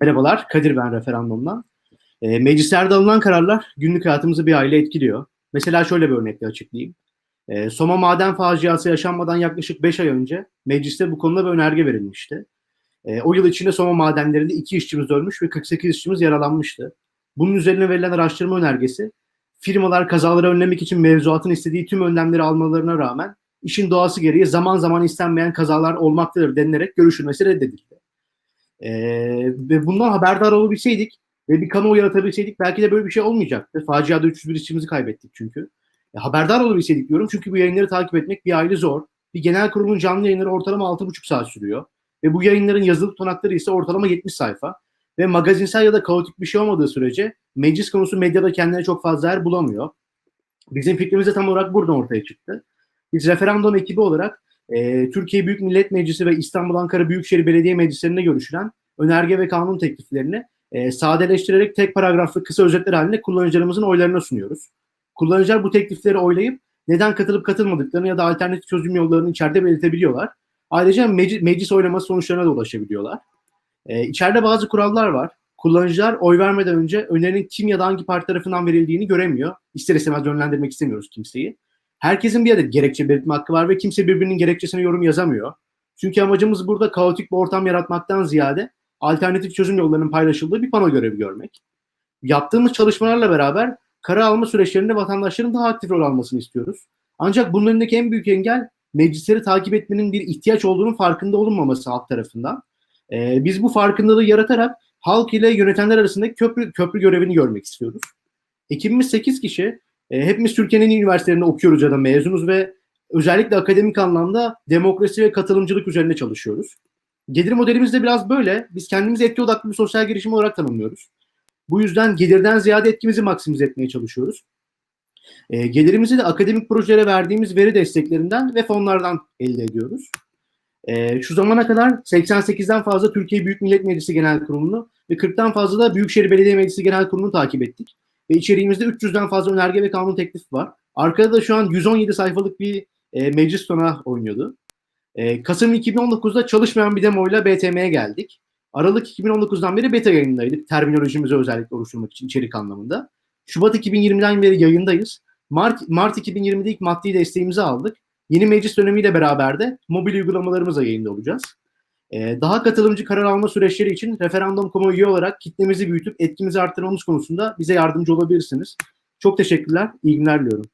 Merhabalar, Kadir ben referandumdan. E, meclislerde alınan kararlar günlük hayatımızı bir aile etkiliyor. Mesela şöyle bir örnekle açıklayayım. E, Soma maden faciası yaşanmadan yaklaşık 5 ay önce mecliste bu konuda bir önerge verilmişti. E, o yıl içinde Soma madenlerinde 2 işçimiz ölmüş ve 48 işçimiz yaralanmıştı. Bunun üzerine verilen araştırma önergesi, firmalar kazaları önlemek için mevzuatın istediği tüm önlemleri almalarına rağmen işin doğası gereği zaman zaman istenmeyen kazalar olmaktadır denilerek görüşülmesi reddedildi. Ee, ve bundan haberdar olabilseydik ve bir kamuoyu yaratabilseydik belki de böyle bir şey olmayacaktı. Faciada 301 işçimizi kaybettik çünkü. E, haberdar olabilseydik diyorum çünkü bu yayınları takip etmek bir aile zor. Bir genel kurulun canlı yayınları ortalama 6,5 saat sürüyor. Ve bu yayınların yazılı tutanakları ise ortalama 70 sayfa. Ve magazinsel ya da kaotik bir şey olmadığı sürece meclis konusu medyada kendine çok fazla yer bulamıyor. Bizim fikrimiz de tam olarak buradan ortaya çıktı. Biz referandum ekibi olarak e, Türkiye Büyük Millet Meclisi ve İstanbul Ankara Büyükşehir Belediye Meclislerinde görüşülen önerge ve kanun tekliflerini e, sadeleştirerek tek paragraflı kısa özetler halinde kullanıcılarımızın oylarına sunuyoruz. Kullanıcılar bu teklifleri oylayıp neden katılıp katılmadıklarını ya da alternatif çözüm yollarını içeride belirtebiliyorlar. Ayrıca meclis, meclis oylaması sonuçlarına da ulaşabiliyorlar. E, içeride bazı kurallar var. Kullanıcılar oy vermeden önce önerinin kim ya da hangi parti tarafından verildiğini göremiyor. İster istemez yönlendirmek istemiyoruz kimseyi. Herkesin bir adet gerekçe belirtme hakkı var ve kimse birbirinin gerekçesine yorum yazamıyor. Çünkü amacımız burada kaotik bir ortam yaratmaktan ziyade alternatif çözüm yollarının paylaşıldığı bir pano görevi görmek. Yaptığımız çalışmalarla beraber karar alma süreçlerinde vatandaşların daha aktif rol almasını istiyoruz. Ancak bunun önündeki en büyük engel meclisleri takip etmenin bir ihtiyaç olduğunun farkında olunmaması halk tarafından. Ee, biz bu farkındalığı yaratarak halk ile yönetenler arasındaki köprü, köprü görevini görmek istiyoruz. Ekibimiz 8 kişi. E, hepimiz Türkiye'nin üniversitelerinde okuyoruz ya da mezunuz ve özellikle akademik anlamda demokrasi ve katılımcılık üzerinde çalışıyoruz. Gelir modelimiz de biraz böyle. Biz kendimizi etki odaklı bir sosyal girişim olarak tanımlıyoruz. Bu yüzden gelirden ziyade etkimizi maksimize etmeye çalışıyoruz. E, gelirimizi de akademik projelere verdiğimiz veri desteklerinden ve fonlardan elde ediyoruz. E, şu zamana kadar 88'den fazla Türkiye Büyük Millet Meclisi Genel Kurulu'nu ve 40'tan fazla da Büyükşehir Belediye Meclisi Genel Kurulu'nu takip ettik. Ve içeriğimizde 300'den fazla önerge ve kanun teklifi var. Arkada da şu an 117 sayfalık bir e, meclis sona oynuyordu. E, Kasım 2019'da çalışmayan bir demoyla BTM'ye geldik. Aralık 2019'dan beri beta yayındaydık. Terminolojimizi özellikle oluşturmak için içerik anlamında. Şubat 2020'den beri yayındayız. Mart, Mart 2020'de ilk maddi desteğimizi aldık. Yeni meclis dönemiyle beraber de mobil uygulamalarımızla yayında olacağız. Ee, daha katılımcı karar alma süreçleri için referandum.com'a üye olarak kitlemizi büyütüp etkimizi arttırmamız konusunda bize yardımcı olabilirsiniz. Çok teşekkürler, iyi günler diliyorum.